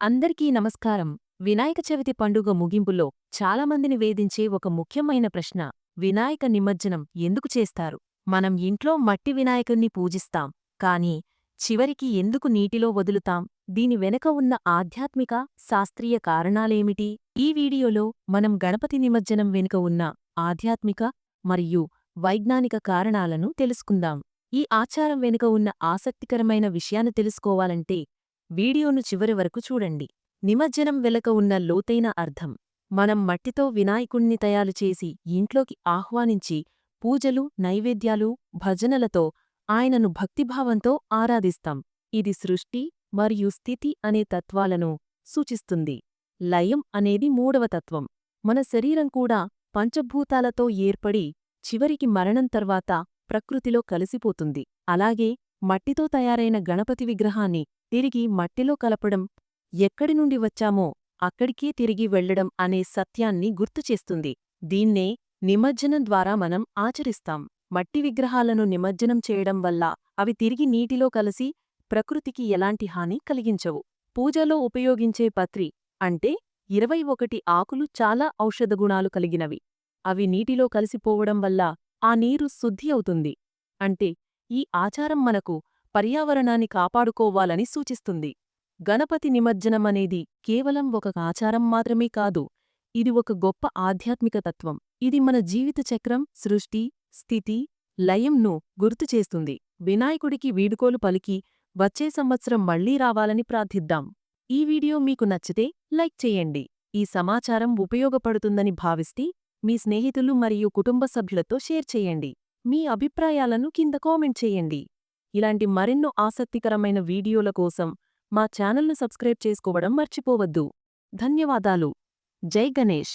అందరికీ నమస్కారం. వినాయక చవితి పండుగ ముగింపులో చాలామందిని వేధించే ఒక ముఖ్యమైన ప్రశ్న వినాయక నిమజ్జనం ఎందుకు చేస్తారు? మనం ఇంట్లో మట్టి వినాయకుణ్ణి పూజిస్తాం కాని చివరికి ఎందుకు నీటిలో వదులుతాం? దీని వెనక ఉన్న ఆధ్యాత్మిక శాస్త్రీయ కారణాలేమిటి? ఈ వీడియోలో మనం గణపతి నిమజ్జనం వెనుక ఉన్న ఆధ్యాత్మిక మరియు వైజ్ఞానిక కారణాలను తెలుసుకుందాం. ఈ ఆచారం వెనుక ఉన్న ఆసక్తికరమైన విషయాన్ని తెలుసుకోవాలంటే వీడియోను చివరి వరకు చూడండి. నిమజ్జనం వెలక ఉన్న లోతైన అర్థం. మనం మట్టితో వినాయకుణ్ణి తయారు చేసి ఇంట్లోకి ఆహ్వానించి పూజలు నైవేద్యాలు భజనలతో ఆయనను భక్తిభావంతో ఆరాధిస్తాం. ఇది సృష్టి మరియు స్థితి అనే తత్వాలను సూచిస్తుంది. లయం అనేది మూడవ తత్వం. మన శరీరం కూడా పంచభూతాలతో ఏర్పడి చివరికి మరణం తర్వాత ప్రకృతిలో కలిసిపోతుంది. అలాగే మట్టితో తయారైన గణపతి విగ్రహాన్ని తిరిగి మట్టిలో కలపడం ఎక్కడి నుండి వచ్చామో అక్కడికే తిరిగి వెళ్ళడం అనే సత్యాన్ని గుర్తుచేస్తుంది దీన్నే నిమజ్జనం ద్వారా మనం ఆచరిస్తాం. మట్టి విగ్రహాలను నిమజ్జనం చేయడం వల్ల అవి తిరిగి నీటిలో కలిసి ప్రకృతికి ఎలాంటి హాని కలిగించవు. పూజలో ఉపయోగించే పత్రి అంటే ఇరవై ఒకటి ఆకులు చాలా ఔషధగుణాలు కలిగినవి. అవి నీటిలో కలిసిపోవడం వల్ల ఆ నీరు శుద్ధి అవుతుంది. అంటే ఈ ఆచారం మనకు పర్యావరణాన్ని కాపాడుకోవాలని సూచిస్తుంది. గణపతి నిమజ్జనమనేది కేవలం ఒక ఆచారం మాత్రమే కాదు ఇది ఒక గొప్ప ఆధ్యాత్మిక తత్వం. ఇది మన జీవిత చక్రం సృష్టి స్థితి లయంను గుర్తుచేస్తుంది వినాయకుడికి వీడుకోలు పలికి వచ్చే సంవత్సరం మళ్ళీ రావాలని ప్రార్థిద్దాం. ఈ వీడియో మీకు నచ్చితే లైక్ చేయండి. ఈ సమాచారం ఉపయోగపడుతుందని భావిస్తే మీ స్నేహితులు మరియు కుటుంబ సభ్యులతో షేర్ చేయండి. మీ అభిప్రాయాలను కింద కామెంట్ చేయండి. ఇలాంటి మరెన్నో ఆసక్తికరమైన వీడియోల కోసం మా ఛానల్ను సబ్స్క్రైబ్ చేసుకోవడం మర్చిపోవద్దు. ధన్యవాదాలు. జై గణేష్.